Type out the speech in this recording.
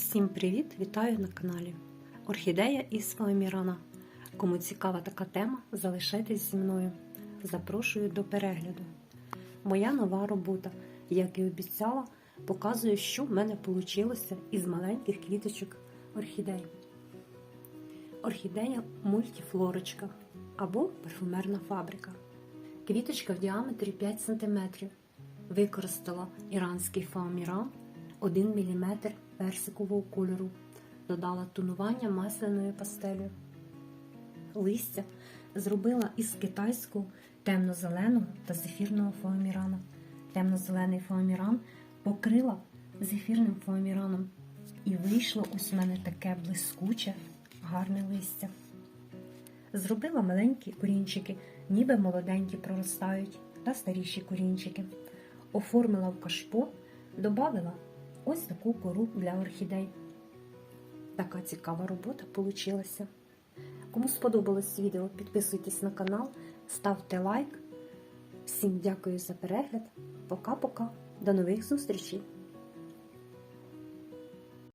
Всім привіт! Вітаю на каналі Орхідея із Фоамірана. Кому цікава така тема, залишайтесь зі мною. Запрошую до перегляду. Моя нова робота, як і обіцяла, показує, що в мене вийшло із маленьких квіточок орхідей. Орхідея мультифлорочка або парфумерна фабрика. Квіточка в діаметрі 5 см. Використала іранський фоаміран 1 мм персикового кольору. Додала тонування масляною пастелью. Листя зробила із китайського темно-зеленого та зефірного фоамірана. Темно-зелений фоаміран покрила зефірним фоаміраном. І вийшло ось у мене таке блискуче, гарне листя. Зробила маленькі корінчики, ніби молоденькі проростають, та старіші корінчики. Оформила в кашпо, додала ось таку кору для орхідей. Така цікава робота вийшла. Кому сподобалось відео, підписуйтесь на канал, ставте лайк. Всім дякую за перегляд. Пока-пока. До нових зустрічей!